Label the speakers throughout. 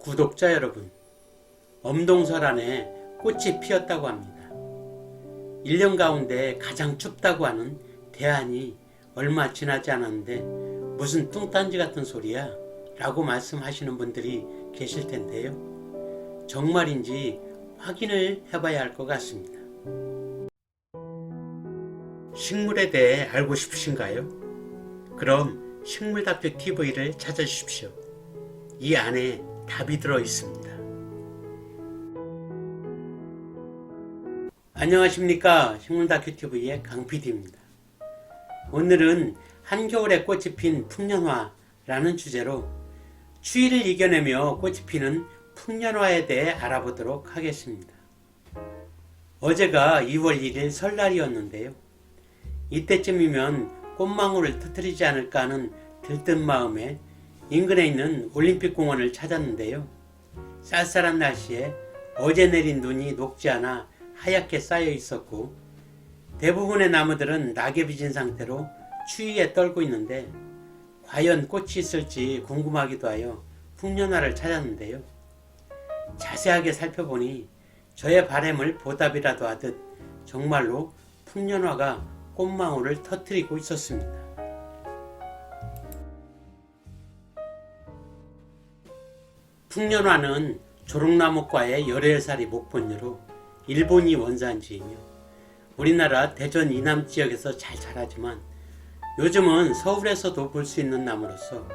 Speaker 1: 구독자 여러분, 엄동설 안에 꽃이 피었다고 합니다. 1년 가운데 가장 춥다고 하는 대한이 얼마 지나지 않았는데 무슨 뚱딴지 같은 소리야? 라고 말씀하시는 분들이 계실 텐데요. 정말인지 확인을 해봐야 할 것 같습니다. 식물에 대해 알고 싶으신가요? 그럼 식물다큐 TV를 찾아주십시오. 이 안에 답이 들어 있습니다. 안녕하십니까. 식물다큐 TV의 강PD입니다. 오늘은 한겨울에 꽃이 핀 풍년화라는 주제로 추위를 이겨내며 꽃이 피는 풍년화에 대해 알아보도록 하겠습니다. 어제가 2월 1일 설날이었는데요. 이때쯤이면 꽃망울을 터뜨리지 않을까 하는 들뜬 마음에 인근에 있는 올림픽 공원을 찾았는데요. 쌀쌀한 날씨에 어제 내린 눈이 녹지 않아 하얗게 쌓여 있었고 대부분의 나무들은 낙엽이 진 상태로 추위에 떨고 있는데 과연 꽃이 있을지 궁금하기도 하여 풍년화를 찾았는데요. 자세하게 살펴보니 저의 바램을 보답이라도 하듯 정말로 풍년화가 꽃망울을 터뜨리고 있었습니다. 풍년화는 조롱나무과의 열애살이 목본류로 일본이 원산지이며 우리나라 대전 이남 지역에서 잘 자라지만 요즘은 서울에서도 볼 수 있는 나무로서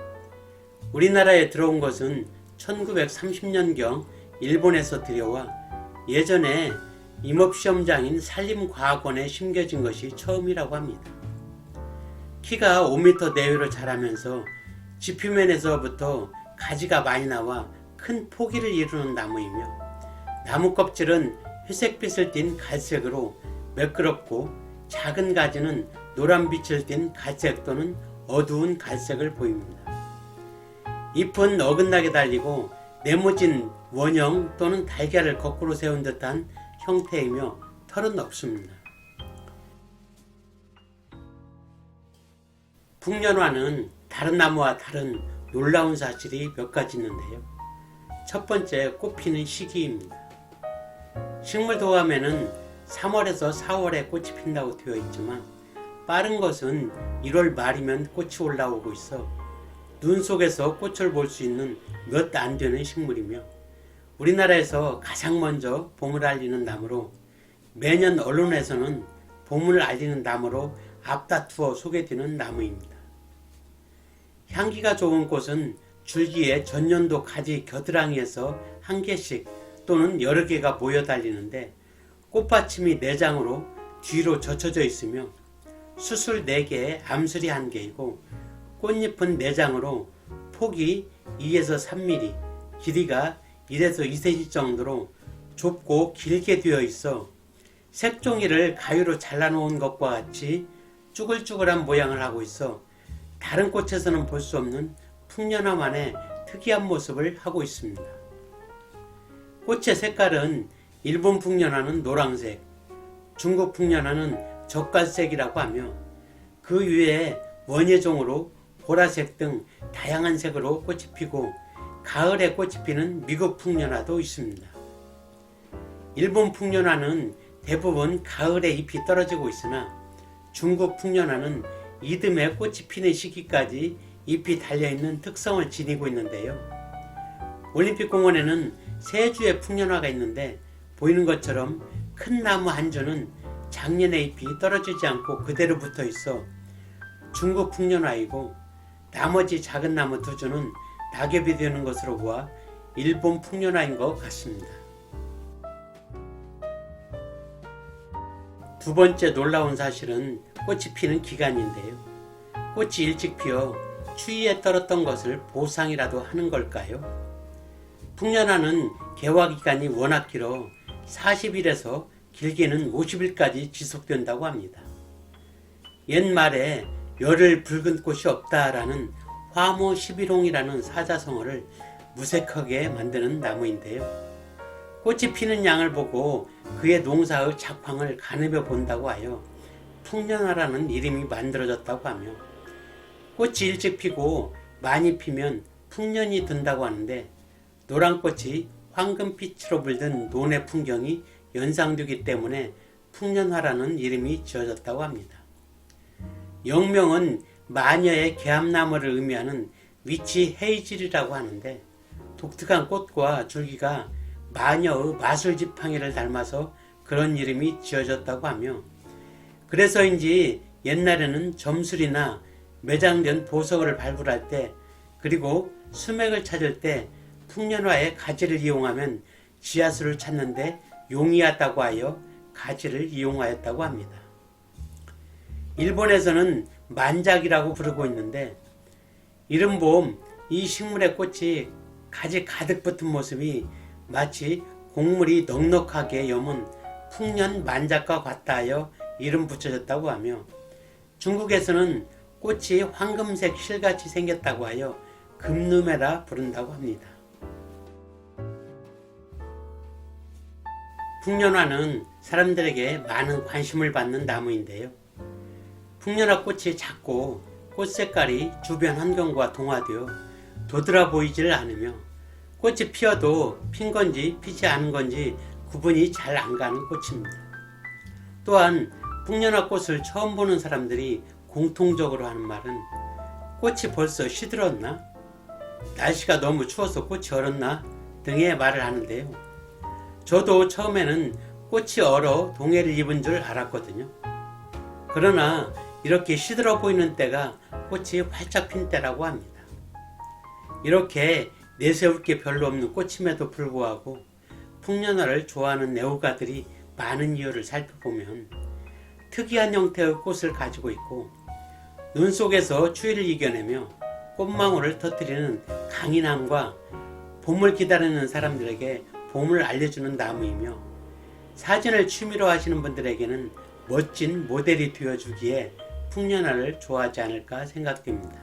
Speaker 1: 우리나라에 들어온 것은 1930년경 일본에서 들여와 예전에 임업시험장인 산림과학원에 심겨진 것이 처음이라고 합니다. 키가 5m 내외로 자라면서 지표면에서부터 가지가 많이 나와 큰 포기를 이루는 나무이며 나무 껍질은 회색빛을 띤 갈색으로 매끄럽고 작은 가지는 노란빛을 띤 갈색 또는 어두운 갈색을 보입니다. 잎은 어긋나게 달리고 네모진 원형 또는 달걀을 거꾸로 세운 듯한 형태이며 털은 없습니다. 풍년화는 다른 나무와 다른 놀라운 사실이 몇 가지 있는데요. 첫 번째 꽃 피는 시기입니다. 식물 도감에는 3월에서 4월에 꽃이 핀다고 되어 있지만 빠른 것은 1월 말이면 꽃이 올라오고 있어 눈 속에서 꽃을 볼 수 있는 몇 안 되는 식물이며 우리나라에서 가장 먼저 봄을 알리는 나무로 매년 언론에서는 봄을 알리는 나무로 앞다투어 소개되는 나무입니다. 향기가 좋은 꽃은 줄기에 전년도 가지 겨드랑이에서 한 개씩 또는 여러 개가 모여 달리는데 꽃받침이 4장으로 뒤로 젖혀져 있으며 수술 4개에 암술이 1개이고 꽃잎은 4장으로 폭이 2에서 3mm, 길이가 1에서 2cm 정도로 좁고 길게 되어 있어 색종이를 가위로 잘라놓은 것과 같이 쭈글쭈글한 모양을 하고 있어 다른 꽃에서는 볼 수 없는 풍년화만의 특이한 모습을 하고 있습니다. 꽃의 색깔은 일본 풍년화는 노란색, 중국 풍년화는 젓갈색이라고 하며 그 위에 원예종으로 보라색 등 다양한 색으로 꽃이 피고 가을에 꽃이 피는 미국 풍년화도 있습니다. 일본 풍년화는 대부분 가을에 잎이 떨어지고 있으나 중국 풍년화는 이듬해 꽃이 피는 시기까지 잎이 달려있는 특성을 지니고 있는데요. 올림픽 공원에는 세 주의 풍년화가 있는데 보이는 것처럼 큰 나무 한 주는 작년에 잎이 떨어지지 않고 그대로 붙어 있어 중국 풍년화이고 나머지 작은 나무 두 주는 낙엽이 되는 것으로 보아 일본 풍년화인 것 같습니다. 두 번째 놀라운 사실은 꽃이 피는 기간인데요. 꽃이 일찍 피어 추위에 떨었던 것을 보상이라도 하는 걸까요? 풍년화는 개화 기간이 워낙 길어 40일에서 길게는 50일까지 지속된다고 합니다. 옛말에 열흘 붉은 꽃이 없다라는 화모 11홍이라는 사자성어를 무색하게 만드는 나무인데요. 꽃이 피는 양을 보고 그의 농사의 작황을 가늠해 본다고 하여 풍년화라는 이름이 만들어졌다고 하며 꽃이 일찍 피고 많이 피면 풍년이 든다고 하는데 노란꽃이 황금빛으로 물든 논의 풍경이 연상되기 때문에 풍년화라는 이름이 지어졌다고 합니다. 영명은 마녀의 개암나무를 의미하는 위치 헤이즐이라고 하는데 독특한 꽃과 줄기가 마녀의 마술 지팡이를 닮아서 그런 이름이 지어졌다고 하며 그래서인지 옛날에는 점술이나 매장된 보석을 발굴할 때 그리고 수맥을 찾을 때 풍년화의 가지를 이용하면 지하수를 찾는데 용이하다고 하여 가지를 이용하였다고 합니다. 일본에서는 만작이라고 부르고 있는데 이른 봄 이 식물의 꽃이 가지 가득 붙은 모습이 마치 곡물이 넉넉하게 여문 풍년 만작과 같다 하여 이름 붙여졌다고 하며 중국에서는 꽃이 황금색 실같이 생겼다고 하여 금누메라 부른다고 합니다. 풍년화는 사람들에게 많은 관심을 받는 나무인데요. 풍년화 꽃이 작고 꽃 색깔이 주변 환경과 동화되어 도드라 보이질 않으며 꽃이 피어도 핀 건지 피지 않은 건지 구분이 잘 안 가는 꽃입니다. 또한 풍년화 꽃을 처음 보는 사람들이 공통적으로 하는 말은 꽃이 벌써 시들었나? 날씨가 너무 추워서 꽃이 얼었나? 등의 말을 하는데요. 저도 처음에는 꽃이 얼어 동해를 입은 줄 알았거든요. 그러나 이렇게 시들어 보이는 때가 꽃이 활짝 핀 때라고 합니다. 이렇게 내세울 게 별로 없는 꽃임에도 불구하고 풍년화를 좋아하는 애호가들이 많은 이유를 살펴보면 특이한 형태의 꽃을 가지고 있고 눈 속에서 추위를 이겨내며 꽃망울을 터뜨리는 강인함과 봄을 기다리는 사람들에게 봄을 알려주는 나무이며 사진을 취미로 하시는 분들에게는 멋진 모델이 되어주기에 풍년화를 좋아하지 않을까 생각됩니다.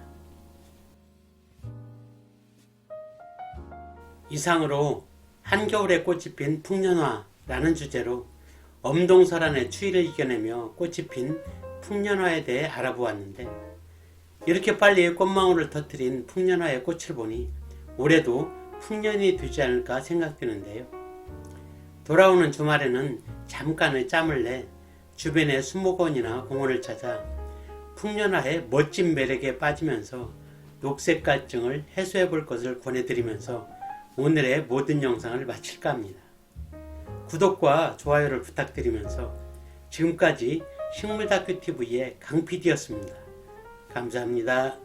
Speaker 1: 이상으로 한겨울에 꽃이 핀 풍년화라는 주제로 엄동설안의 추위를 이겨내며 꽃이 핀 풍년화에 대해 알아보았는데 이렇게 빨리 꽃망울을 터뜨린 풍년화의 꽃을 보니 올해도 풍년이 되지 않을까 생각되는데요. 돌아오는 주말에는 잠깐의 짬을 내 주변의 수목원이나 공원을 찾아 풍년화의 멋진 매력에 빠지면서 녹색 갈증을 해소해 볼 것을 권해드리면서 오늘의 모든 영상을 마칠까 합니다. 구독과 좋아요를 부탁드리면서 지금까지 식물다큐TV의 강PD였습니다. 감사합니다.